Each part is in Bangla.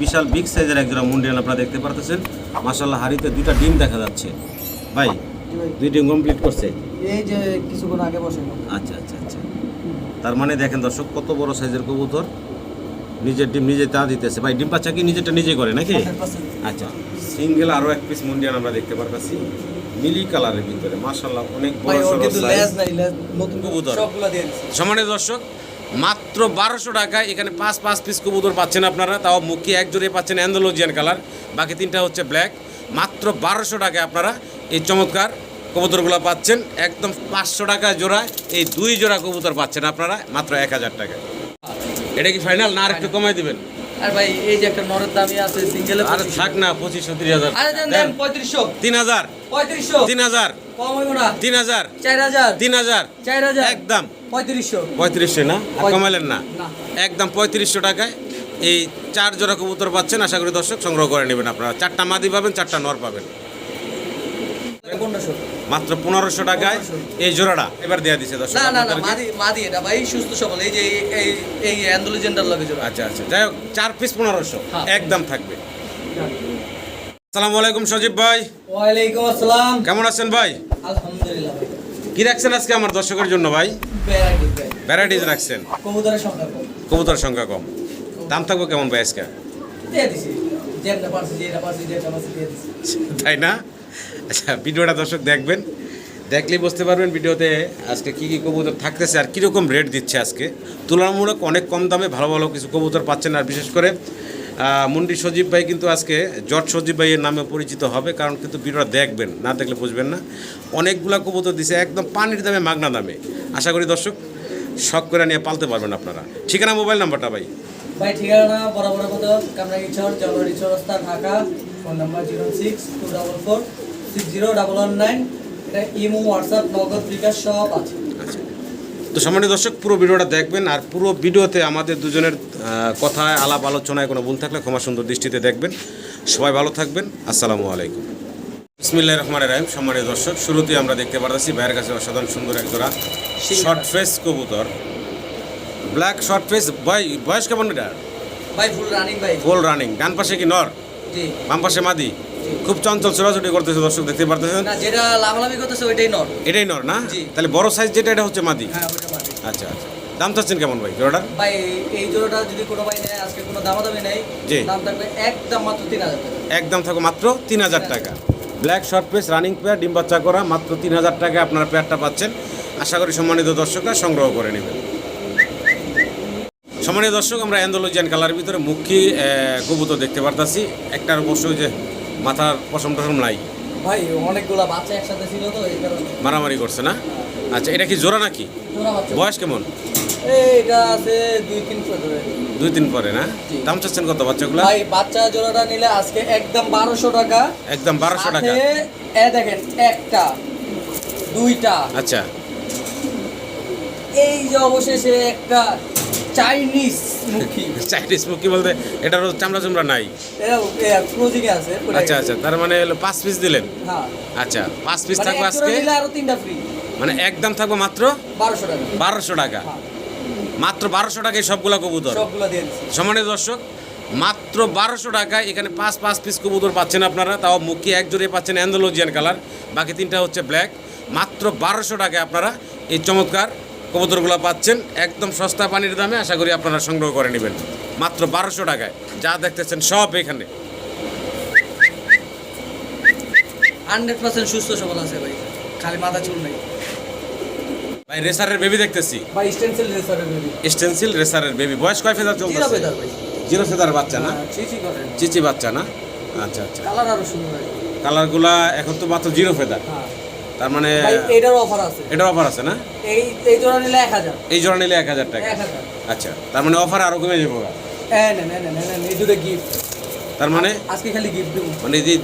বিশাল বিগ সাইজের একজোড়া মুন্ডিয়ান আপনারা দেখতে পারতেছেন। মাসাল্লাহ হাড়িতে দুইটা ডিম দেখা যাচ্ছে। ভাই দুই ডিম কমপ্লিট করছে? এই যে কিছুক্ষণ আগে বসে আচ্ছা আচ্ছা আচ্ছা। তার মানে দেখেন দর্শক কত বড় সাইজের কবুতর। নিজের ডিম নিজে তা দিতেছে। ভাই ডিম পাচ্ছা কি নিজেরটা নিজে করে নাকি? আচ্ছা সিঙ্গেল আরও এক পিস মুন্ডিয়ান আমরা দেখতে পারতেছি। মিলি কালারের ভিতরে। মাশাল্লাহ অনেক বড় সড়ো নতুন কবুতর। সমানের দর্শক মাত্র বারোশো টাকায় এখানে পাঁচ পাঁচ পিস কবুতর পাচ্ছেন আপনারা। তাও মুখে এক জোড়ে পাচ্ছেন অ্যান্ডোলজিয়ান কালার বাকি তিনটা হচ্ছে ব্ল্যাক মাত্র বারোশো টাকায় আপনারা এই চমৎকার কবুতরগুলো পাচ্ছেন। একদম পাঁচশো টাকা জোড়া এই দুই জোড়া কবুতর পাচ্ছেন আপনারা মাত্র এক হাজার টাকায়। এটা কি ফাইনাল না আর একটু কমাই দিবেন? আর ভাই এই যে একটা নরের দামই আছে সিঙ্গেলে আর থাক না পঁচিশশো তিরিশ হাজার। পঁয়ত্রিশশো। তিন হাজার। পঁয়ত্রিশশো। তিন হাজার। কম হইব না। তিন হাজার। চার হাজার। তিন হাজার। চার হাজার। একদম। পঁয়ত্রিশশো। পঁয়ত্রিশশো না। একদম পঁয়ত্রিশশো টাকায় এই চার জোড়া কবুতর পাচ্ছেন। আশা করি দর্শক সংগ্রহ করে নেবেন আপনারা। চারটা মাদি পাবেন চারটা নর পাবেন। মাত্র পনেরোশো টাকায় এই জোড়াটা। এবার দেওয়া দিছে দর্শক না না না মাদি মাদি এটা ভাই সুস্থ সবল। এই যে এই- এই এই লাগে জোড়া। আচ্ছা আচ্ছা। যাই হোক চার পিস পনেরোশো। হ্যাঁ। একদম থাকবে। আসসালামু আলাইকুম সজীব ভাই। ওয়ালাইকুম আসসালাম। কেমন আছেন ভাই? আলহামদুলিল্লাহ কি রাখছেন আজকে আমার দর্শকের জন্য ভাই? ভ্যারাইটিস রাখছেন। কবুতরের সংখ্যা কম। কবুতর সংখ্যা কম। দাম থাকবে কেমন ভাই আজকে? তাই না? আচ্ছা ভিডিওটা দর্শক দেখবেন। দেখলেই বুঝতে পারবেন ভিডিওতে আজকে কী কী কবুতর থাকতেছে আর কীরকম রেট দিচ্ছে আজকে। তুলনামূলক অনেক কম দামে ভালো ভালো কিছু কবুতর পাচ্ছেন আর বিশেষ করে মুন্ডি সজীব ভাই কিন্তু আজকে জট সজীব ভাইয়ের নামে পরিচিত হবে, কারণ কিন্তু ভিডিওটা দেখবেন, না দেখলে বুঝবেন না। অনেকগুলা কবুতর দিছে, একদম পানির দামে, মাগনা দামে। আশা করি দর্শক, শখ করে নিয়ে পালতে পারবেন আপনারা। ঠিকানা, মোবাইল নাম্বারটা ভাই? ভাই, ঠিকানা, বরাবর চৌরাস্তা Dhaka. Phone number zero six, two double four, six zero double one nine. এটা ইমো, হোয়াটসঅ্যাপ, নগদ, বিকাশ সব আছে। তো সম্মানিত দর্শক পুরো ভিডিওটা দেখবেন আর পুরো ভিডিওতে আমাদের দুজনের কথায় আলাপ আলোচনায় কোনো ভুল থাকলে ক্ষমা সুন্দর দৃষ্টিতে দেখবেন। সবাই ভালো থাকবেন। আসসালামু আলাইকুম। বিসমিল্লাহ রহমান রাহিম। সম্মানিত দর্শক শুরুতেই আমরা দেখতে পারতেছি ভাইয়ের কাছে অসাধারণ সুন্দর এক জোড়া শর্ট ফেস কবুতর। ব্ল্যাক শর্ট ফেস বয় বয়স কেমন এটা? ভাই ফুল রানিং ভাই। ফুল রানিং ডান পাশে কি নর? জি। বাম পাশে মাদি? খুব চঞ্চল ছোটাছুটি করতেছে দর্শক দেখতে পারতেছেন? না যেটা লাভালাভি করতেছে ওইটাই নট এটাই নর না? তাহলে বড় সাইজ যেটা এটা হচ্ছে মাদি? হ্যাঁ মাটি আচ্ছা আচ্ছা। দাম চাচ্ছেন কেমন ভাই জোড়াটার? ভাই এই জোড়াটা যদি কোনো ভাই নেয় আজকে কোনো দামাদামি নেই জি। দাম থাকবে একদম মাত্র তিন হাজার টাকা। একদম থাকো মাত্র তিন হাজার টাকা। Black short face running pair ডিম বাচ্চা করা মাত্র তিন হাজার টাকায় আপনারা পেয়ারটা পাচ্ছেন। আশা করি সম্মানিত দর্শকরা সংগ্রহ করে নেবেন। সম্মানিত দর্শক আমরা অ্যান্ডোলজিয়ান কালারের ভিতরে মুখী কবুতর দেখতে পারতাছি। একটার অবশ্যই যে মাথার পশম টসম নাই। ভাই অনেকগুলা বাচ্চা একসাথে ছিল তো এই কারণে। মারামারি করছে না? আচ্ছা এটা কি জোড়া নাকি? বয়স কেমন? এটা আছে দুই তিন ধরে দুই দিন পরে না? দাম চাচ্ছেন কত বাচ্চাগুলো? ভাই বাচ্চা জোড়াটা নিলে আজকে একদম বারোশো টাকা। একদম বারোশো টাকা। এ দেখেন একটা দুইটা। আচ্ছা। এই যে অবশেষে একটা চাইনিজ মুখী। চাইনিজ মুখী বলতে এটার চামড়া চামড়া নাই? আছে আচ্ছা আচ্ছা তার মানে হলো পাঁচ পিস দিলেন? হ্যাঁ। আচ্ছা পাঁচ পিস মানে থাকবে আজকে? আরও তিনটা ফ্রি মানে একদম থাকবে মাত্র? বারোশো টাকা। বারোশো টাকা। হ্যাঁ, মাত্র বারোশো টাকায় সবগুলা কবুতর? সবগুলো দিয়ে দিচ্ছি। সমানের দর্শক মাত্র বারোশো টাকায় এখানে পাঁচ পাঁচ পিস কবুতর পাচ্ছেন আপনারা। তাও মুখে এক জোড়ে পাচ্ছেন অ্যান্ডোলজিয়ান কালার বাকি তিনটা হচ্ছে ব্ল্যাক মাত্র বারোশো টাকায় আপনারা এই চমৎকার কবুতরগুলো পাচ্ছেন একদম সস্তা পানির দামে আশা করি আপনারা সংগ্রহ করে নেবেন। মাত্র বারোশো টাকায় যা দেখতেছেন সব এখানে। হান্ড্রেড পার্সেন্ট সুস্থ সবল আছে ভাই খালি মাথা চুল নেই। ভাই রেসারের বেবি দেখতেছি। ভাই স্টেনসিল রেসারের বেবি স্টেন্সিল রেসারের বেবি বয়স কয় ফেদার জিরো চলতেছে বেদার ভাই। জিরো ফেদার বাচ্চা না? হ্যাঁ, চিচি করে। চিচি বাচ্চা না? আচ্ছা আচ্ছা। কালার আরও সুন্দর কালারগুলা এখন তো মাত্র জিরো ফেদার। হ্যাঁ। তার মানে এটার অফার আছে। এটার অফার আছে না? এই এই জোড়া নিলে এক হাজার। এই জোড়া নিলে এক হাজার টাকা। আচ্ছা তার মানে অফার আরও কমে যাব হ্যাঁ না না না না এই দুটো গিফট তার মানে? আজকে খালি গিফট দেবো। মানে যে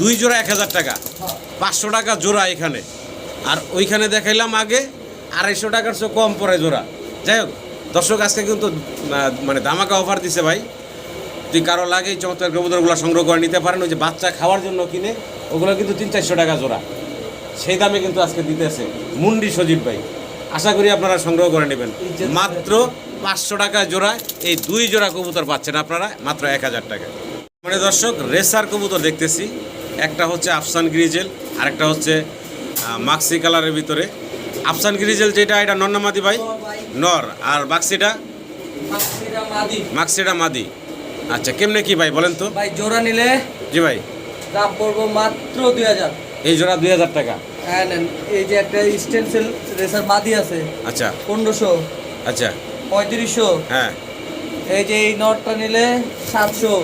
দুই জোড়া এক হাজার টাকা। হ্যাঁ। পাঁচশো টাকা জোড়া এখানে। আর ওইখানে দেখাইলাম আগে আড়াইশো টাকার চেয়ে কম পড়ে জোড়া। যাই হোক দর্শক আজকে কিন্তু মানে দামাকা অফার দিছে ভাই। তুই কারও লাগে চমৎকার কবুতরগুলো সংগ্রহ করে নিতে পারেন ওই যে বাচ্চা খাওয়ার জন্য কিনে ওগুলো কিন্তু তিন চারশো টাকা জোড়া। সেই দামে কিন্তু আজকে দিতেছে মুন্ডি সজীব ভাই। আশা করি আপনারা সংগ্রহ করে নেবেন। মাত্র পাঁচশো টাকা জোড়া এই দুই জোড়া কবুতর পাচ্ছেন আপনারা মাত্র এক হাজার টাকা। মানে দর্শক রেসার কবুতর দেখতেছি। একটা হচ্ছে আফসান গ্রিজেল আরেকটা হচ্ছে মাক্সি কালারের ভিতরে। আফসান গ্রিজেল যেটা এটা নন্নামাদি ভাই? নর। আর বাক্সিটা? মাক্সিটা মাদি। আচ্ছা কেমনে কি ভাই বলেন তো। ভাই জোড়া নিলে জি ভাই। দাম পড়ব মাত্র দুই হাজার। এই জোড়া দুই হাজার টাকা। হ্যাঁ নেন। এই যে একটা স্টেনসিল রেসার মাদি আছে। আচ্ছা। পনেরোশো। আচ্ছা। পঁয়ত্রিশশো। হ্যাঁ। এই যে এই নটটা নিলে সাতশো।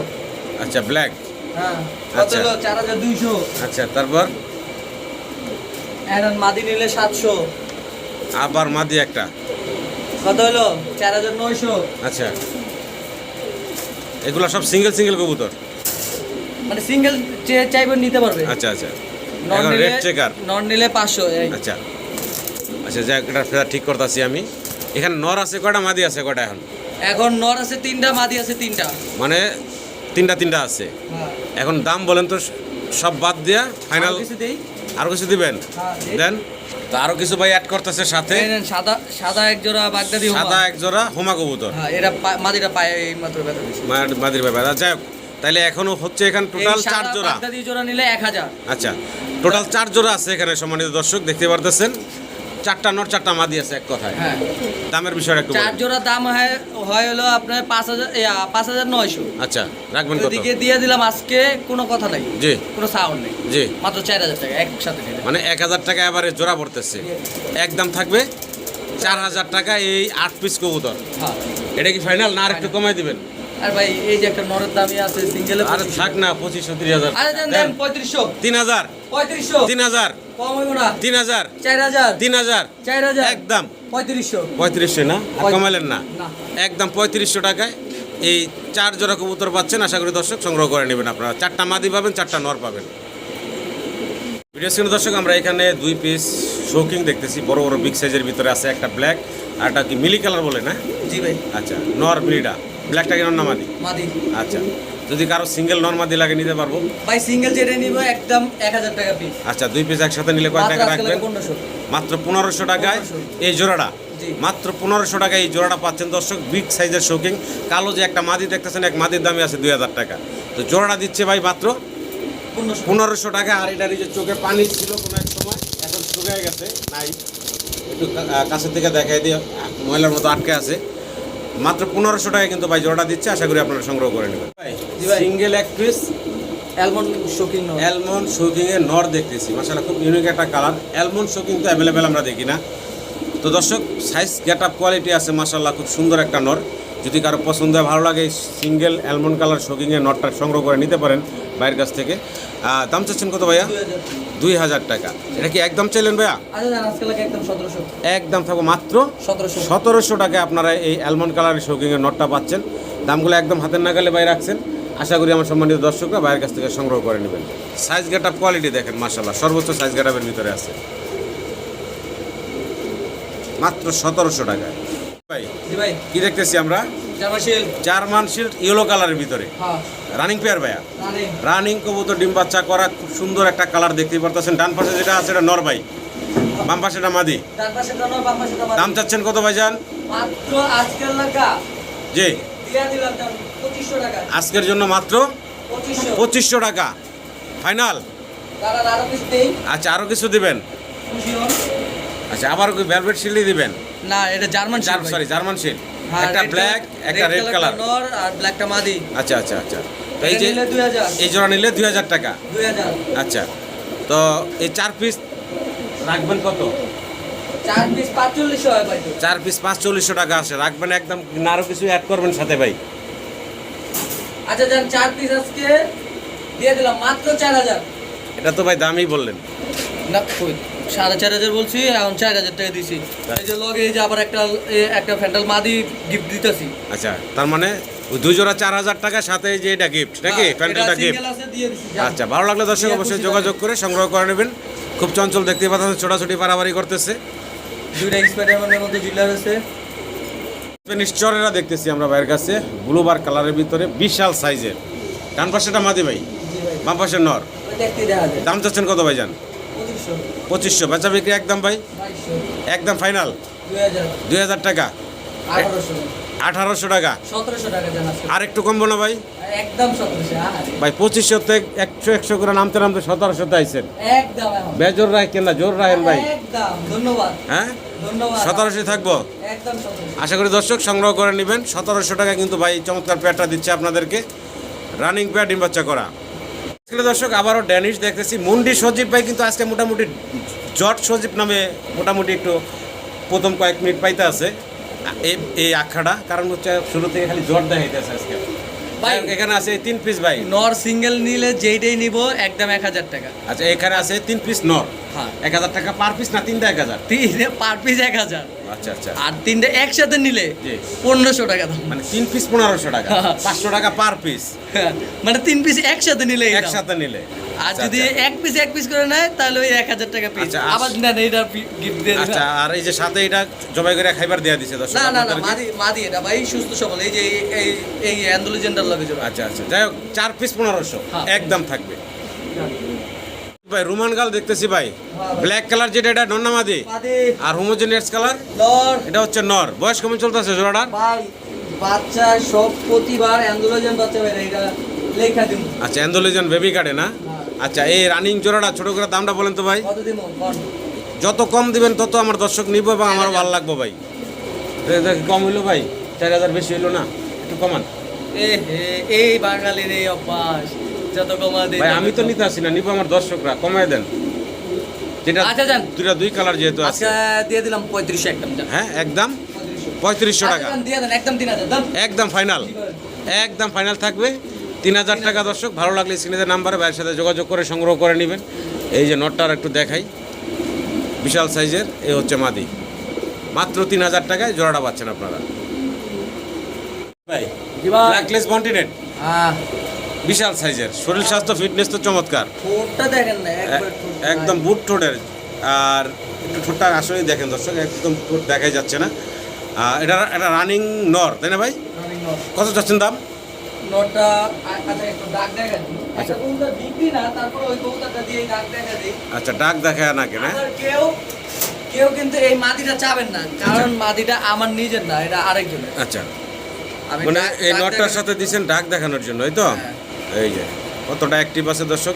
আচ্ছা ব্ল্যাক হ্যাঁ। কত আচ্ছা। হলো? চার হাজার দুইশো। আচ্ছা তারপর? এখন মাদি নিলে সাতশো। আবার মাদি একটা। কত হলো? চার হাজার নয়শো। আচ্ছা। এগুলো সব সিঙ্গেল সিঙ্গেল কবুতর? মানে সিঙ্গেল যে চাইবে নিতে পারবে। আচ্ছা আচ্ছা। রেড চেকার নন নিলে পাঁচশো আচ্ছা। আচ্ছা যাক এটা ফেরা ঠিক করতেছি আমি। এখানে নর আছে কয়টা মাদি আছে কয়টা এখন? এখন নর আছে তিনটা মাদি আছে তিনটা। মানে তিনটা তিনটা আছে। হ্যাঁ। এখন দাম বলেন তো সব বাদ দিয়া ফাইনাল আরও কিছু দিবেন? হ্যাঁ, দেন। তো আরও কিছু ভাই অ্যাড করতেছে সাথে। সাদা সাদা এক জোড়া বাগদাদি। সাদা এক জোড়া হোমা কবুতর। হ্যাঁ এটা মাদিটা পায়ে এই মাত্র ব্যথা মাদির ব্যাপার। যাই হোক তাহলে এখনও হচ্ছে এখানে টোটাল চার জোড়া? জোড়া নিলে এক হাজার। আচ্ছা টোটাল চার জোড়া আছে এখানে সম্মানিত দর্শক দেখতে পারতেছেন? চারটা নট চারটা মাদি আছে এক কথায়। হ্যাঁ। দামের বিষয়টা একটু চার। জোড়া দাম হয় হয় হলো আপনার পাঁচ হাজার পাঁচ হাজার নয়শো। আচ্ছা রাখবেন কত? ওদিকে দিয়ে দিলাম আজকে কোনো কথা নাই। জি। কোনো সাউন্ড নেই। জি। মাত্র চার হাজার টাকা একসাথে মানে এক হাজার টাকা এবারে জোড়া পড়তেছে। একদম থাকবে চার হাজার টাকা এই আট পিস কবুতর। হ্যাঁ। এটা কি ফাইনাল না আর একটু কমাই দিবেন? আর ভাই এই যে একটা নরের আছে সিঙ্গেলে আরে থাক না পঁচিশশো তিরিশ হাজার। আরে দেন দেন পঁয়ত্রিশশো। তিন হাজার। পঁয়ত্রিশশো। তিন হাজার। কম হইব না। তিন হাজার। চার হাজার। তিন হাজার। চার হাজার। একদম। পঁয়ত্রিশশো। পঁয়ত্রিশশো না? কমাইলেন না? না। একদম পঁয়ত্রিশশো টাকায় এই চার জোড়া কবুতর পাচ্ছেন। আশা করি দর্শক সংগ্রহ করে নেবেন আপনারা। চারটা মাদি পাবেন চারটা নর পাবেন। ভিডিও স্ক্রিনে দর্শক আমরা এখানে দুই পিস শৌকিং দেখতেছি। বড় বড় বিগ সাইজের ভিতরে আছে একটা ব্ল্যাক আর একটা কি মিলি কালার বলে না? জি ভাই। আচ্ছা নর মিলিটা ব্ল্যাকটা কেন না মাদি? মাদি। আচ্ছা। যদি কারও সিঙ্গেল নর মাদি লাগে নিতে পারব? ভাই সিঙ্গেল যেটা নিব একদম এক হাজার টাকা পিস আচ্ছা দুই পিস একসাথে নিলে কয় টাকা রাখবেন? মাত্র পনেরোশো টাকায় এই জোড়াটা? মাত্র পনেরোশো টাকায় এই জোড়াটা পাচ্ছেন দর্শক বিগ সাইজের শৌকিং কালো যে একটা মাদি দেখতেছেন এক মাদির দামই আছে দুই হাজার টাকা। তো জোড়াটা দিচ্ছে ভাই মাত্র পনেরোশো। টাকা। আর এটার যে চোখে পানি ছিল কোনো এক সময় এখন শুকিয়ে গেছে নাই। একটু কাছের থেকে দেখাই দিয়ে ময়লার মতো আটকে আছে। মাত্র পনেরোশো টাকা কিন্তু ভাই জোড়াটা দিচ্ছে আশা করি আপনারা সংগ্রহ করে নেবেন। ভাই। সিঙ্গেল এক piece almond shocking almond shocking এর নর দেখতেছি। মাসালা খুব ইউনিক একটা কালার অ্যালমন্ড শোকিং তো অ্যাভেলেবেল আমরা দেখি না। তো দর্শক সাইজ গেট আপ কোয়ালিটি আছে মাসাল্লাহ খুব সুন্দর একটা নর যদি কারও পছন্দ হয় ভালো লাগে সিঙ্গেল অ্যালমন্ড কালার শোকিং এর নটটা সংগ্রহ করে নিতে পারেন বাইরের কাছ থেকে। দাম চাচ্ছেন কত ভাইয়া? দুই হাজার টাকা। এটা কি একদম চাইলেন ভাইয়া? একদম থাকব মাত্র সতেরোশো। টাকায় আপনারা এই অ্যালমন্ড কালারের শৌকিং এর নটটা পাচ্ছেন। দামগুলো একদম হাতের নাগালে বাইরে রাখছেন। আশা করি আমার সম্মানিত দর্শকরা বাইরের কাছ থেকে সংগ্রহ করে নেবেন। সাইজ গেট আপ কোয়ালিটি দেখেন মাসাল্লাহ সর্বোচ্চ সাইজ গেট আপের ভিতরে আছে। মাত্র সতেরোশো টাকায়। ভাই। কি দেখতেছি আমরা? জার্মান শিল্ড ইয়েলো কালারের ভিতরে। হ্যাঁ। রানিং পেয়ার ভাইয়া। রানিং কবুতর ডিম বাচ্চা করা খুব সুন্দর একটা কালার দেখতেই পারতেছেন। ডান পাশে যেটা আছে এটা নরবাই বাম পাশে এটা মাদি। দাম চাচ্ছেন কত ভাইজান মাত্র আজকের জি। আজকের জন্য মাত্র পঁচিশশো। টাকা। ফাইনাল আচ্ছা আরও কিছু দিবেন? আচ্ছা আবার ভেলভেট শিল্ডই দিবেন? না এটা জার্মান সরি জার্মান শিল্ড হ্যাঁ, একটা ব্ল্যাক একটা রেড কালার নর আর ব্ল্যাকটা মাদি। আচ্ছা আচ্ছা আচ্ছা। তো এই যে এই জোড়া নিলে দুই হাজার টাকা? 2000 আচ্ছা। তো এই চার পিস রাখবেন কত? চার পিস 45 হয় ভাই। তো চার পিস পাঁচ চল্লিশশো টাকা আছে রাখবেন একদম না আরও কিছু অ্যাড করবেন সাথে ভাই। আচ্ছা যান চার পিস আজকে দিয়ে দিলাম মাত্র 4000 এটা তো ভাই দামই বললেন। না সাড়ে চার হাজার বলছি এখন চার হাজার টাকা দিছি। এই যে লগে এই যে আবার একটা একটা ফ্যান্টাল মাদি গিফট দিতেছি। আচ্ছা তার মানে ওই দুই জোড়া চার হাজার টাকা সাথে যে এটা গিফট নাকি? প্যান্ডেলটা গিফট। আচ্ছা ভালো লাগলে দর্শক অবশ্যই যোগাযোগ করে সংগ্রহ করে নেবেন। খুব চঞ্চল দেখতে পাচ্ছেন ছোটাছুটি পারাবারি করতেছে। দুইটা স্পাইডারম্যানের মধ্যে জিল্লার আছে। নিশ্চরেরা দেখতেছি আমরা বাইরের কাছে ব্লুবার কালারের ভিতরে বিশাল সাইজের ডান পাশেটা মাদি ভাই বাম পাশের নর। দাম চাচ্ছেন কত ভাই যান 2500 পঁচিশশো। বেচা বিক্রি একদম ভাই? একদম ফাইনাল? দুই হাজার। টাকা? আঠারোশো। টাকা? সতেরোশো। আর একটু কমবো না ভাই? একদম ভাই পঁচিশশো থেকে একশো একশো করে নামতে নামতে সতেরোশোতে একদম এখন। বেজোর রাখেন না জোর রাখেন ভাই। হ্যাঁ? সতেরোশো থাকব? আশা করি দর্শক সংগ্রহ করে নেবেন। সতেরোশো টাকা কিন্তু ভাই চমৎকার পেয়ারটা দিচ্ছে আপনাদেরকে। রানিং পেয়ার ডিম বাচ্চা করা। আজকে দর্শক, আবারও ড্যানিশ দেখতেছি। মুন্ডি সজীব ভাই কিন্তু আজকে মোটামুটি জট সজীব নামে মোটামুটি একটু প্রথম কয়েক মিনিট পাইতে আছে। এই- এই আখাড়া, কারণ হচ্ছে শুরু থেকে খালি জট দেখাইতেছে আজকে। ভাই। এখানে আছে তিন পিস ভাই। নর সিঙ্গেল নিলে যেইটাই নিব একদম এক হাজার টাকা। আচ্ছা এখানে আছে তিন পিস নর। হ্যাঁ। এক হাজার টাকা পার পিস না তিনটা এক হাজার? তিনে পার পিস এক হাজার। আচ্ছা আচ্ছা। আর তিনটে একসাথে নিলে পনেরোশো টাকা দাম। মানে তিন পিস পনেরোশো টাকা। হ্যাঁ। পাঁচশো টাকা পার পিস মানে তিন পিস একসাথে নিলে একসাথে নিলে। আর আচ্ছা, যদি আচ্ছা। এক পিস এক পিস করে নেয় তাহলে ওই এক হাজার টাকা পিস আচ্ছা, আবার নেন এইটা গিফট দিয়ে আচ্ছা আর এই যে সাথে এটা জবাই করে খাইবার দেয়া দিছে দর্শক না না না মাদি মাদি এটা ভাই সুস্থ সবল। এই যে এই- এই লাগে আচ্ছা আচ্ছা। যাই হোক চার পিস পনেরোশো হ্যাঁ। একদম থাকবে। ভাই রুমান গাল দেখতেছি ভাই। হ্যাঁ। ব্ল্যাক কালার যেটা এটা নন্নামাদি মাদি? আর হোমোজেনিয়াস কালার লর এটা হচ্ছে নর। বয়স কেমন চলতেছে জোড়াটার? ভাই বাচ্চা সব প্রতিবার অ্যান্ডোলজেন বাচ্চা বের এটা লেখা দিমু আচ্ছা অ্যান্ডোলিজন বেবি কার্ডে না? হ্যাঁ। আচ্ছা এই রানিং জোড়াটা ছোট করে দামটা বলেন তো ভাই। যত কম দিবেন তত আমার দর্শক নিব এবং আমারও ভালো লাগবো ভাই। কম হইল ভাই চার হাজার বেশি হইল না একটু কমান। এ হে এই বাঙালির এই অভ্যাস যত কমা দেই ভাই আমি তো নিতে আসি না নিব আমার দর্শকরা কমায় দেন। যেটা আচ্ছা, যান। দুইটা দুই কালার যেহেতু আছে। দিয়ে দিলাম পঁয়ত্রিশশো একদম হ্যাঁ একদম পঁয়ত্রিশশো টাকা। আচ্ছা, দিয়ে দেন একদম তিন হাজার একদম ফাইনাল একদম ফাইনাল থাকবে। তিন হাজার টাকা দর্শক ভালো লাগলে স্ক্রিনের নাম্বারে ভাইয়ের সাথে যোগাযোগ করে সংগ্রহ করে নেবেন। এই যে নটটার একটু দেখাই। বিশাল সাইজের এ হচ্ছে মাদি। মাত্র তিন হাজার টাকায় জোড়াটা পাচ্ছেন আপনারা। ভাই ব্ল্যাকলেস হ্যাঁ। বিশাল সাইজের। শরীর স্বাস্থ্য ফিটনেস তো চমৎকার। একদম বুট ঠোঁটের। আর একটু ঠোঁটটা আসলেই দেখেন দর্শক একদম ঠোঁট দেখাই যাচ্ছে না। এটা এটা রানিং নর তাই না ভাই? কত চাচ্ছেন দাম? নোটটা আ- আচ্ছা দেখা দিই। বিক্রি না তারপর ওই কবুতরটা দিয়ে দাগ দেখা দিই। আচ্ছা ডাক দেখায় না কেন? কেউ কেউ কিন্তু এই মাদিটা চাবেন না কারণ মাদিটা আমার নিজের না এটা আরেকজনের। আচ্ছা। মানে এই নটটার সাথে দিছেন ডাক দেখানোর জন্য এই তো? হ্যাঁ। এই যে কতটা অ্যাক্টিভ আছে দর্শক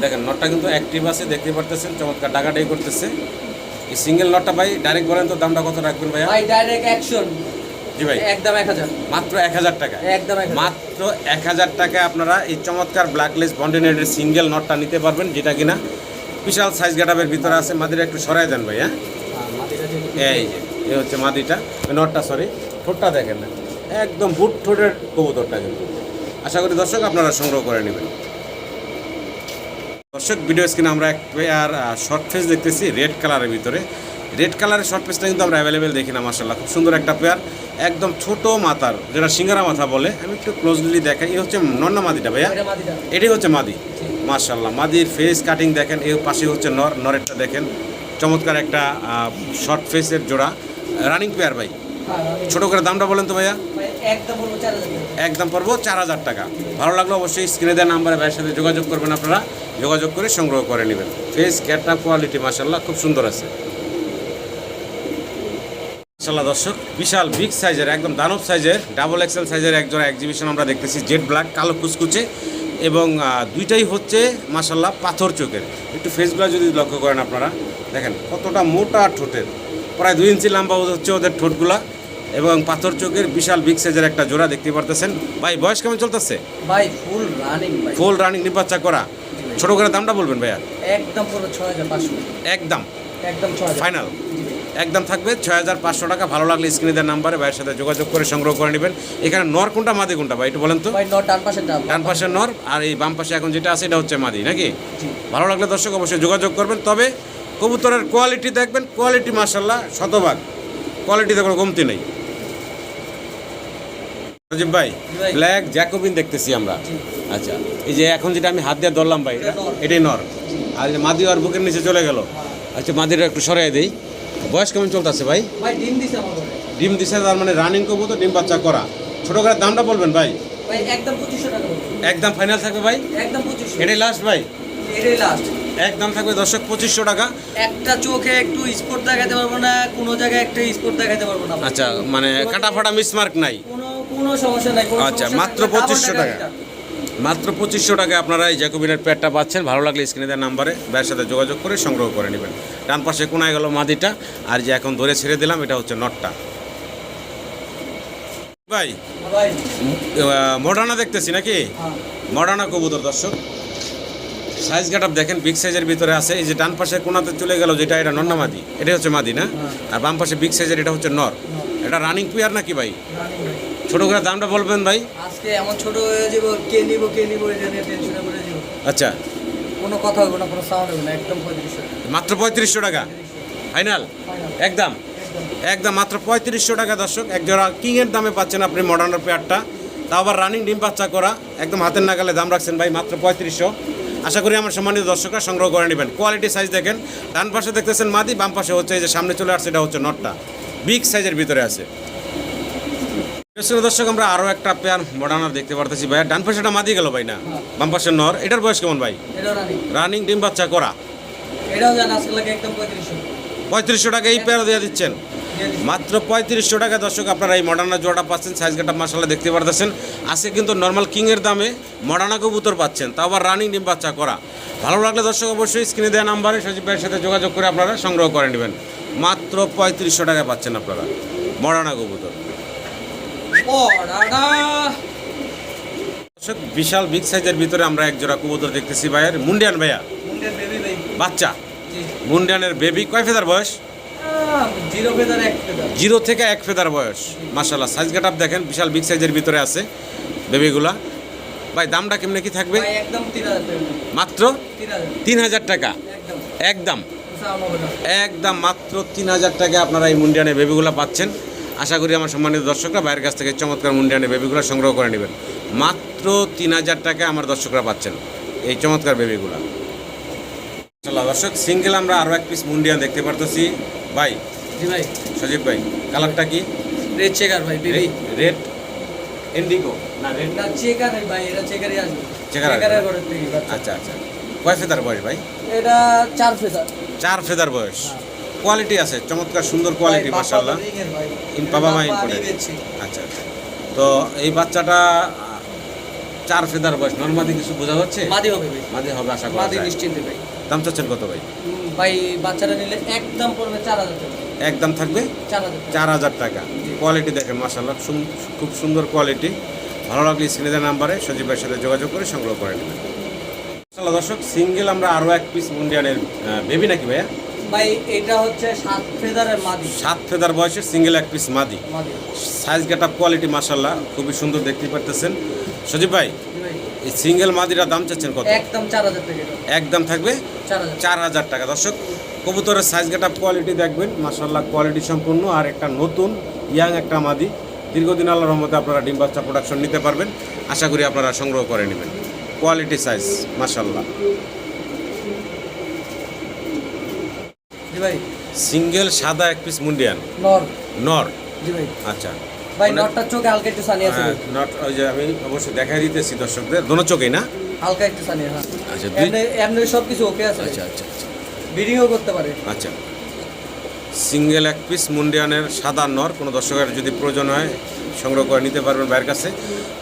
দেখেন নটটা কিন্তু অ্যাক্টিভ আছে দেখতে পারতেছেন চমৎকার ডাকাডাকি করতেছে। এই সিঙ্গেল নটটা ভাই ডাইরেক্ট বলেন তো দামটা কত রাখবেন ভাইয়া? ভাই ডাইরেক্ট অ্যাকশন জি ভাই। একদম এক হাজার। মাত্র এক হাজার টাকা। একদম মাত্র এক হাজার টাকায় আপনারা এই চমৎকার ব্ল্যাকলেস বন্ডিনেটের সিঙ্গেল নটটা নিতে পারবেন যেটা কিনা বিশাল সাইজ গেটাপের ভিতরে আছে। মাদিরা একটু সরাই দেন ভাই হ্যাঁ? এই যে এই হচ্ছে মাদিটা। নটটা সরি ঠোঁটটা দেখেন না। একদম বুট ঠোঁটের কবুতরটা কিন্তু। আশা করি দর্শক আপনারা সংগ্রহ করে নেবেন। দর্শক ভিডিও স্ক্রিনে আমরা এক পেয়ার শর্ট ফেস দেখতেছি রেড কালারের ভিতরে। রেড কালারের শর্ট ফেসটা কিন্তু আমরা অ্যাভেলেবেল দেখি না মার্শাল্লাহ খুব সুন্দর একটা পেয়ার একদম ছোট মাথার যেটা সিঙ্গারা মাথা বলে আমি একটু ক্লোজলি দেখাই। এই হচ্ছে নন্না মাদিটা ভাইয়া? এটা এটাই হচ্ছে মাদি। মার্শাল্লাহ মাদির ফেস কাটিং দেখেন এর পাশে হচ্ছে নর নরেরটা দেখেন। চমৎকার একটা শর্ট ফেসের জোড়া। রানিং পেয়ার ভাই। হ্যাঁ, ছোট করে দামটা বলেন তো ভাইয়া? একদম বলব চার হাজার টাকা। পড়ব চার হাজার টাকা। ভালো লাগল অবশ্যই স্ক্রিনে দেওয়া নাম্বারে ভাইয়ের সাথে যোগাযোগ করবেন আপনারা। যোগাযোগ করে সংগ্রহ করে নেবেন। ফেস ক্যাটটা কোয়ালিটি মার্শাল্লাহ খুব সুন্দর আছে। মার্শাল্লাহ দর্শক বিশাল বিগ সাইজের একদম দানব সাইজের ডাবল এক্সেল সাইজের একজোড়া এক্সিবিশন আমরা দেখতেছি জেড ব্ল্যাক কালো কুচকুচে এবং দুইটাই হচ্ছে মার্শাল্লাহ পাথর চোখের। একটু ফেসগুলো যদি লক্ষ্য করেন আপনারা দেখেন কতটা মোটা ঠোঁটের। প্রায় দুই ইঞ্চি লম্বা হচ্ছে ওদের ঠোঁটগুলা এবং পাথর চোখের বিশাল বিগ সাইজের একটা জোড়া দেখতে পারতেছেন। ভাই বয়স কেমন চলতেছে? ভাই ফুল রানিং ফুল রানিং নিবাচ্চা করা। ছোট করে দামটা বলবেন ভাইয়া? একদম পুরো ছয় হাজার পাঁচশো। একদম। একদম ফাইনাল। একদম থাকবে ছয় হাজার পাঁচশো টাকা। ভালো লাগলে স্ক্রিনে দেওয়ার নাম্বারে ভাইয়ের সাথে যোগাযোগ করে সংগ্রহ করে নেবেন। এখানে নর কোনটা মাদি কোনটা ভাই একটু বলেন তো? ডান পাশে নর। আর এই বাম পাশে এখন যেটা আছে এটা হচ্ছে মাদি নাকি? ভালো লাগলে দর্শক অবশ্যই যোগাযোগ করবেন। তবে কবুতরের কোয়ালিটি দেখবেন কোয়ালিটি মার্শাল্লাহ শতভাগ। কোয়ালিটিতে কোনো কমতি নেই। রাজীব ভাই ব্ল্যাক জ্যাকোবিন দেখতেছি আমরা। আচ্ছা এই যে এখন যেটা আমি হাত দিয়ে ধরলাম ভাই এটাই নর। আর মাদি আর বুকের নিচে চলে গেল। আচ্ছা মাদিটা একটু সরাই দেই। বয়স কেমন চলতেছে ভাই? ভাই ডিম দিছে আমার ডিম দিছে তার মানে রানিং করব তো ডিম বাচ্চা করা। ছোট করে দামটা বলবেন ভাই? ভাই একদম পঁচিশশো টাকা একদম ফাইনাল থাকবে ভাই? একদম পঁচিশশো। এটাই লাস্ট ভাই? এটাই লাস্ট একদম থাকবে দর্শক পঁচিশশো টাকা। একটা চোখে একটু স্পট দেখাতে পারব না কোনো জায়গায় একটা স্পট দেখাতে পারব না। আচ্ছা মানে কাটা ফাটা মিসমার্ক নাই। কোনো কোনো সমস্যা নাই আচ্ছা, মাত্র 2500 টাকা। মাত্র পঁচিশশো টাকায় আপনারা এই জ্যাকোবিনের প্যাডটা পাচ্ছেন। ভালো লাগলে স্ক্রিনে দেওয়ার নাম্বারে ভাইয়ের সাথে যোগাযোগ করে সংগ্রহ করে নেবেন। ডান পাশে কোনায় গেল মাদিটা আর যে এখন ধরে ছেড়ে দিলাম এটা হচ্ছে নটটা। ভাই মডার্না দেখতেছি নাকি? হ্যাঁ। মডার্না কবুতর দর্শক। সাইজ গাটাপ দেখেন বিগ সাইজের ভিতরে আছে। এই যে ডান পাশে কোনাতে চলে গেল যেটা এটা নন্না মাদি? এটা হচ্ছে মাদি না? আর বাম পাশে বিগ সাইজের এটা হচ্ছে নর। এটা রানিং পিয়ার নাকি ভাই। ছোট করে দামটা বলবেন ভাই? আজকে এমন ছোট হয়ে যাব কে নিব কে নিব এটা নিয়ে টেনশনে পড়ে যাব। আচ্ছা। কোনো কথা হবে না কোনো সাউন্ড হবে না একদম পঁয়ত্রিশশো মাত্র পঁয়ত্রিশশো টাকা? ফাইনাল? একদম? একদম। মাত্র পঁয়ত্রিশশো টাকা দর্শক। এক জোড়া কিংয়ের দামে পাচ্ছেন আপনি মডার্নার পেয়ারটা তাও আবার রানিং ডিম বাচ্চা করা। একদম হাতের নাগালে দাম রাখছেন ভাই মাত্র পঁয়ত্রিশশো। আশা করি আমার সম্মানিত দর্শকরা সংগ্রহ করে নেবেন। কোয়ালিটি সাইজ দেখেন। ডান পাশে দেখতেছেন মাদি বাম পাশে হচ্ছে এই যে সামনে চলে আসছে এটা হচ্ছে নটটা বিগ সাইজের ভিতরে আছে। দর্শক আমরা আরও একটা পেয়ার মডার্নার দেখতে পারতেছি। ভাই ডান পাশেটা মাদি গেল ভাই না? বাম পাশে নর। এটার বয়স কেমন ভাই? রানিং ডিম বাচ্চা করা। পঁয়ত্রিশশো। পঁয়ত্রিশশো টাকা এই পেয়ার দিয়ে দিচ্ছেন। মাত্র পঁয়ত্রিশশো টাকা দর্শক আপনারা এই মডার্না জোড়াটা পাচ্ছেন। সাইজ গাটা মাসালা দেখতে পারতেছেন। আজকে কিন্তু নর্মাল কিংয়ের দামে মডার্না কবুতর পাচ্ছেন। তাও আবার রানিং ডিম বাচ্চা করা। ভালো লাগলে দর্শক অবশ্যই স্ক্রিনে দেওয়া নাম্বারে সজীব ভাইয়ের সাথে যোগাযোগ করে আপনারা সংগ্রহ করে নেবেন। মাত্র পঁয়ত্রিশশো টাকা পাচ্ছেন আপনারা মডার্না কবুতর। দর্শক বিশাল বিগ সাইজের ভিতরে আমরা এক জোড়া কবুতর দেখতেছি ভাইয়ের মুন্ডিয়ান ভাইয়া? বাচ্চা? মুন্ডিয়ানের বেবি কয় ফেদার বয়স? জিরো থেকে এক ফেদার বয়স। মাসাল্লাহ সাইজ গাটাপ দেখেন বিশাল বিগ সাইজের ভিতরে আছে বেবিগুলা ভাই দামটা কেমনে কি থাকবে? মাত্র? তিন হাজার। টাকা? একদম। একদম। মাত্র তিন হাজার টাকা আপনারা এই মুন্ডিয়ানের বেবিগুলা পাচ্ছেন। আশা করি আমার সম্মানিত দর্শকরা বাইরের কাছ থেকে চমৎকার মুন্ডিয়ানের বেবিগুলো সংগ্রহ করে নেবেন। মাত্র তিন হাজার টাকা আমার দর্শকরা পাচ্ছেন এই চমৎকার বেবিগুলো মাশাআল্লাহ, দর্শক সিঙ্গেল আমরা আরও এক পিস মুন্ডিয়ান দেখতে পারতেছি। ভাই জি ভাই। সজীব ভাই কালারটা কি? রেড চেকার ভাই বেবি রেড ইন্ডিগো না রেড না চেকার ভাই এটা চেকারই আসবে। চেকার চেকারের ঘরের থেকে আচ্ছা আচ্ছা। কয় ফেদার বয়স ভাই? এটা চার ফেদার। চার ফেদার বয়স। কোয়ালিটি আছে চমৎকার সুন্দর কোয়ালিটি রিংয়ের ইন বাবা মা। আচ্ছা আচ্ছা। তো এই বাচ্চাটা চার ফেদার বয়স নর্মাদি কিছু বোঝা যাচ্ছে? মাদি হবে ভাই। মাদি হবে আশা করা মাদি নিশ্চিন্তে ভাই। দাম চাচ্ছেন কত ভাই? ভাই বাচ্চারা নিলে একদম পড়বে চার হাজার টাকা। একদম থাকবে? চার হাজার টাকা। কোয়ালিটি দেখেন মাসাল্লাহ খুব সুন্দর কোয়ালিটি ভালো লাগলে স্ক্রিনের নাম্বারে সজীব ভাইয়ের সাথে যোগাযোগ করে সংগ্রহ করে নেবেন। দর্শক সিঙ্গেল আমরা আরও এক পিস মুন্ডিয়ানের বেবি নাকি ভাইয়া? ভাই এটা হচ্ছে সাত ফেদারের মাদি। সাত ফেদার বয়সের সিঙ্গেল এক পিস মাদি। সাইজ গেট আপ কোয়ালিটি মাসাল্লাহ খুবই সুন্দর দেখতে পারতেছেন। সজীব ভাই এই সিঙ্গেল মাদিরা দাম চাচ্ছেন কত? একদম চার হাজার টাকা। একদম থাকবে চার হাজার। টাকা। দর্শক কবুতরের সাইজ গেট আপ কোয়ালিটি দেখবেন মাসাল্লাহ কোয়ালিটি সম্পূর্ণ। আর একটা নতুন ইয়াং একটা মাদি। দীর্ঘদিন আল্লাহর রহমতে আপনারা ডিম বাচ্চা প্রোডাকশন নিতে পারবেন। আশা করি আপনারা সংগ্রহ করে নেবেন। কোয়ালিটি সাইজ মাসাল্লাহ জি ভাই। সিঙ্গেল সাদা এক পিস মুন্ডিয়ান। নর। নর? জি ভাই। আচ্ছা। ভাই নটটার চোখে হালকা একটু সানি আছে। নট ওই যে আমি অবশ্যই দেখাই দিতেছি দর্শকদের। দোনো চোখেই না? হালকা একটু সানি হ্যাঁ। আচ্ছা দুই এমনি সব কিছু ওকে আছে। আচ্ছা আচ্ছা আচ্ছা। বিডিংও করতে পারে। আচ্ছা। সিঙ্গেল এক পিস মুন্ডিয়ানের সাদা নর কোনো দর্শকের যদি প্রয়োজন হয় সংগ্রহ করে নিতে পারবেন ভাইয়ের কাছে।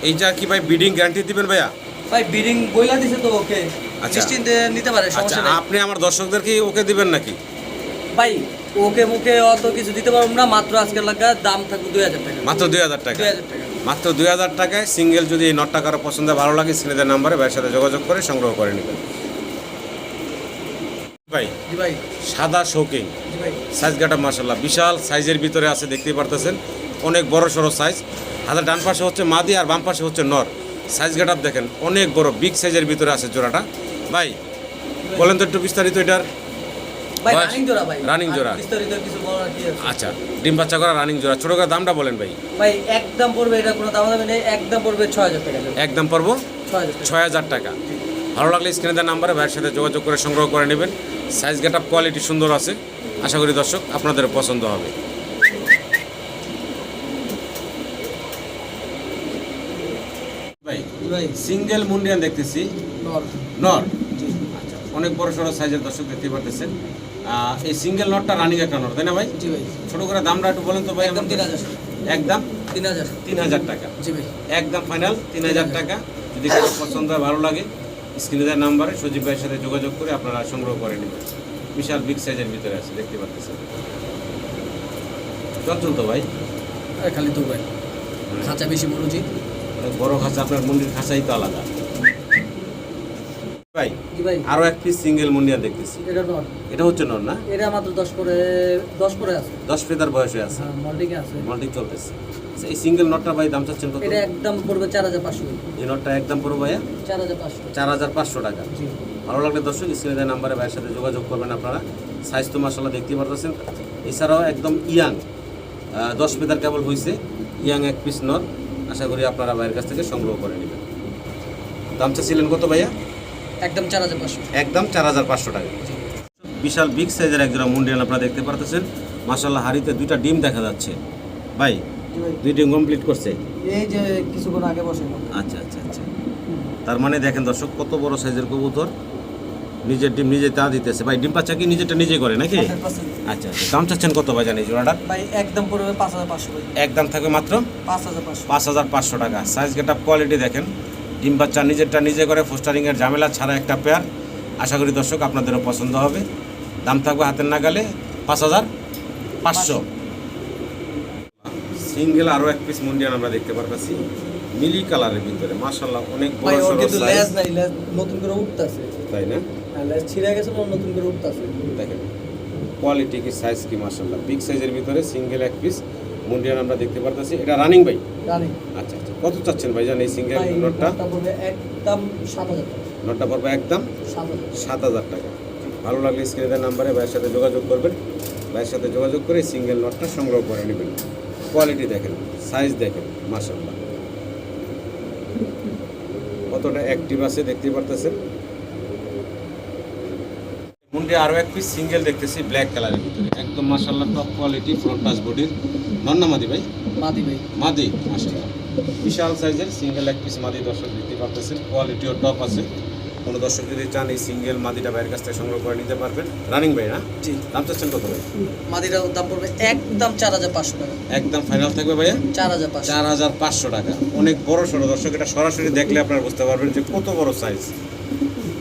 এইটা কি ভাই বিডিং গ্যারান্টি দিবেন ভাইয়া? ভাই বিডিং বইলা দিছে তো ওকে আচ্ছা। নিশ্চিন্তে নিতে পারে আচ্ছা সমস্যা আপনি আমার দর্শকদেরকে ওকে দিবেন নাকি? ভাই ওকে মুখে অত কিছু দিতে পারব না মাত্র আজকের লাগা দাম থাকবে দুই হাজার টাকা। মাত্র দুই হাজার টাকা? দুই হাজার টাকা। মাত্র দুই হাজার টাকায় সিঙ্গেল যদি এই নটটা কারও পছন্দ ভালো লাগে সিনেদের নাম্বারে ভাইয়ের সাথে যোগাযোগ করে সংগ্রহ করে নেবেন। ভাই ভাই। সাদা শৌকিং ভাই। সাইজ গাটা মাসাল্লাহ বিশাল সাইজের ভিতরে আছে দেখতেই পারতেছেন। অনেক বড় সড়ো সাইজ হাতের ডান পাশে হচ্ছে মাদি আর বাম পাশে হচ্ছে নর। সাইজ গাটাপ দেখেন অনেক বড় বিগ সাইজের ভিতরে আছে জোড়াটা। ভাই বলেন তো একটু বিস্তারিত এটার ভাই বয়স? রানিং জোড়া ভাই। Running আর জোড়া। বিস্তারিত কিছু বলার কি আছে? আচ্ছা ডিম বাচ্চা করা রানিং জোড়া ছোটো করে দামটা বলেন ভাই। ভাই একদম পড়বে এটা কোনো দাম দামি নেই একদম পড়বে ছয় হাজার টাকা একদম ছয় হাজার টাকা। ভালো লাগলে স্ক্রিনে দেওয়ার নাম্বারে ভাইয়ের সাথে যোগাযোগ করে সংগ্রহ করে নেবেন। সাইজ গেটআপ কোয়ালিটি সুন্দর আছে। আশা করি দর্শক আপনাদের পছন্দ হবে। সিঙ্গেল মুন্ডিয়ান দেখতেছি। নর। নর। আচ্ছা অনেক বড় সড়ো সাইজের দর্শক দেখতে পারতেছেন। এই সিঙ্গেল নটটা রানিং একটা নট তাই না ভাই? জি ভাই। ছোট করে দামটা একটু বলেন তো ভাই একদম তিন হাজার। একদম? তিন হাজার। তিন হাজার টাকা। জি ভাই। একদম ফাইনাল তিন হাজার টাকা। যদি কারও পছন্দ হয় ভালো লাগে স্ক্রিনে দেওয়ার নাম্বারে সজীব ভাইয়ের সাথে যোগাযোগ করে আপনারা সংগ্রহ করে নেবেন। বিশাল বিগ সাইজের ভিতরে আছে দেখতে পাচ্ছেন। চঞ্চল তো ভাই? খালি তো ভাই। খাঁচা বেশি বড় জি বড় খাঁচা আপনার মন্দির খাঁচাই তো আলাদা। ভাই ভাই আরও এক পিস সিঙ্গেল মুন্ডিয়া দেখতেছি। এটা হচ্ছে নর না? এটা মাত্র দশ করে দশ করে আছে। দশ ফেদার বয়সে আছে। হ্যাঁ আছে। মল্টিক চলতেছে। আচ্ছা, এই সিঙ্গেল নটটা ভাই দাম চাচ্ছেন কত? এটা একদম পড়বে চার হাজার পাঁচশো। এই নটটা একদম পাঁচশো। চার হাজার পাঁচশো টাকা। জি। ভালো লাগলে দর্শক স্ক্রিনে দেওয়া নাম্বারে ভাইয়ের সাথে যোগাযোগ করবেন আপনারা। সাইজ তো মাসাল্লাহ দেখতে পারতেছেন। এছাড়াও একদম ইয়াং দশ মিটার কেবল হয়েছে ইয়াং এক পিস নট আশা করি আপনারা ভাইয়ের কাছ থেকে সংগ্রহ করে নেবেন। দামটা ছিলেন কত ভাইয়া? একদম চার হাজার পাঁচশো। একদম চার হাজার পাঁচশো টাকা। বিশাল বিগ সাইজের একজোড়া মুন্ডিয়াল আপনারা দেখতে পারতেছেন। মাসাল্লাহ হাড়িতে দুইটা ডিম দেখা যাচ্ছে। ভাই দুই ডিম কমপ্লিট করছে? এই যে কিছুক্ষণ আগে বসে আচ্ছা আচ্ছা আচ্ছা। তার মানে দেখেন দর্শক কত বড় সাইজের কবুতর। নিজের ডিম নিজে তা দিতেছে। ভাই ডিম পাচ্ছা কি নিজেরটা নিজে করে নাকি? আচ্ছা আচ্ছা। দাম চাচ্ছেন কত ভাই জানি জোড়াটা? ভাই একদম পড়বে পাঁচ হাজার পাঁচশো। একদম থাকবে মাত্র? পাঁচ হাজার পাঁচশো। পাঁচ হাজার পাঁচশো টাকা। সাইজ গেট কোয়ালিটি দেখেন। ডিম বাচ্চা নিজেরটা নিজে করে ফোস্টারিংয়ের ঝামেলা ছাড়া একটা পেয়ার আশা করি দর্শক আপনাদেরও পছন্দ হবে। দাম থাকবে হাতের নাগালে পাঁচ হাজার পাঁচশো। সিঙ্গেল আরও এক পিস মুন্ডিয়ান আমরা দেখতে পারতেছি। মিলি কালারের ভিতরে মাশাল্লাহ অনেক বড় ওর কিন্তু লেজ নাই লেজ নতুন করে উঠতেছে। তাই না? হ্যাঁ লেজ ছিঁড়ে গেছে নতুন করে উঠতেছে। দেখেন কোয়ালিটি কি সাইজ কি মাশাল্লাহ বিগ সাইজের ভিতরে সিঙ্গেল এক পিস মুন্ডিয়ান আমরা দেখতে পারতেছি। এটা রানিং ভাই? আচ্ছা আচ্ছা। কত চাচ্ছেন ভাই জান এই সিঙ্গেল নোটটা? নোটটা পড়বে একদম সাত হাজার টাকা। পড়বে একদম সাত হাজার টাকা। ভালো লাগলে স্ক্রিনের নাম্বারে ভাইয়ের সাথে যোগাযোগ করবেন। ভাইয়ের সাথে যোগাযোগ করে সিঙ্গেল নটটা সংগ্রহ করে নেবেন। কোয়ালিটি দেখেন সাইজ দেখেন মাশাল্লাহ কতটা অ্যাক্টিভ আছে দেখতে পারতেছেন? মুন্ডে আরও এক পিস সিঙ্গেল দেখতেছি ব্ল্যাক কালারের ভিতরে। একদম মাশাল্লাহ টপ কোয়ালিটি ফ্রন্ট টাচ বডির নন্নামাদি ভাই? মাদি ভাই। মাদি মাশাল্লাহ বিশাল সাইজের সিঙ্গেল এক পিস মাদি দর্শক দেখতে পারতেছেন। কোয়ালিটিও টপ আছে। কোনো দর্শক যদি চান এই সিঙ্গেল মাদিটা ভাইয়ের কাছ থেকে সংগ্রহ করে নিতে পারবেন। রানিং ভাই না? জি। দাম চাচ্ছেন কত ভাই? মাদিটার দাম পড়বে একদম চার হাজার পাঁচশো টাকা। একদম ফাইনাল থাকবে ভাইয়া? চার হাজার চার হাজার পাঁচশো টাকা। অনেক বড় সড়ো দর্শক এটা সরাসরি দেখলে আপনারা বুঝতে পারবেন যে কত বড় সাইজ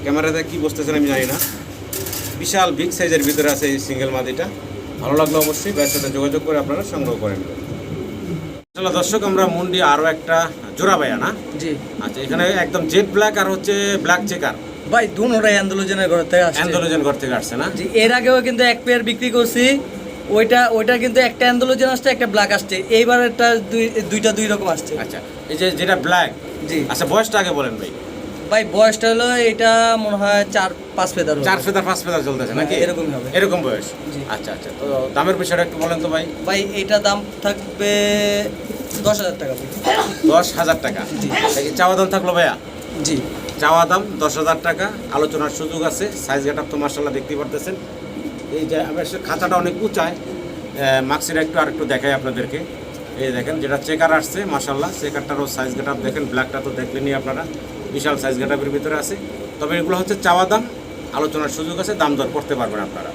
ক্যামেরাতে কি বুঝতেছেন আমি জানি না। বিশাল বিগ সাইজের ভিতরে আছে এই সিঙ্গেল মাদিটা। ভালো লাগলে অবশ্যই ভাইয়ের সাথে যোগাযোগ করে আপনারা সংগ্রহ করে নেবেন। দর্শক আমরা মুন্ডি আরও একটা জোড়া ভাইয়া না? জি। আচ্ছা এখানে একদম জেড ব্ল্যাক আর হচ্ছে ব্ল্যাক চেকার। ভাই দুনোটাই অ্যান্ডোলোজেনের ঘর থেকে আসছে। অ্যান্ডোলোজেন ঘর থেকে আসছে না? জি এর আগেও কিন্তু এক পেয়ার বিক্রি করছি। ওইটা ওইটা কিন্তু একটা অ্যান্ডোলোজেন আসছে একটা ব্ল্যাক আসছে। এইবার একটা দুই দুইটা দুই রকম আসছে। আচ্ছা এই যে যেটা ব্ল্যাক জি। আচ্ছা বয়সটা আগে বলেন ভাই। ভাই বয়সটা হলো এটা মনে হয় চার পাঁচ ফেদার। চার ফেদার পাঁচ ফেদার চলতেছে নাকি? হ্যাঁ, এরকমই হবে। এরকম বয়স। আচ্ছা আচ্ছা। তো দামের বিষয়টা একটু বলেন তো ভাই। ভাই এইটা দাম থাকবে দশ হাজার টাকা দশ হাজার টাকা? চাওয়া দাম থাকল ভাইয়া? জি। চাওয়া দাম দশ হাজার টাকা। আলোচনার সুযোগ আছে। সাইজ গেট তো মার্শাল্লাহ দেখতে পারতেছেন। এই যে সে খাঁচাটা অনেক উঁচায়। মাক্সিটা একটু আর একটু দেখাই আপনাদেরকে। এই দেখেন যেটা চেকার আসছে মার্শাল্লাহ চেকারটারও সাইজ গেট দেখেন ব্ল্যাকটা তো দেখলেনি আপনারা। বিশাল সাইজ গেট ভিতরে আছে। তবে এগুলো হচ্ছে চাওয়া দাম, আলোচনার সুযোগ আছে, দাম দর করতে পারবেন আপনারা।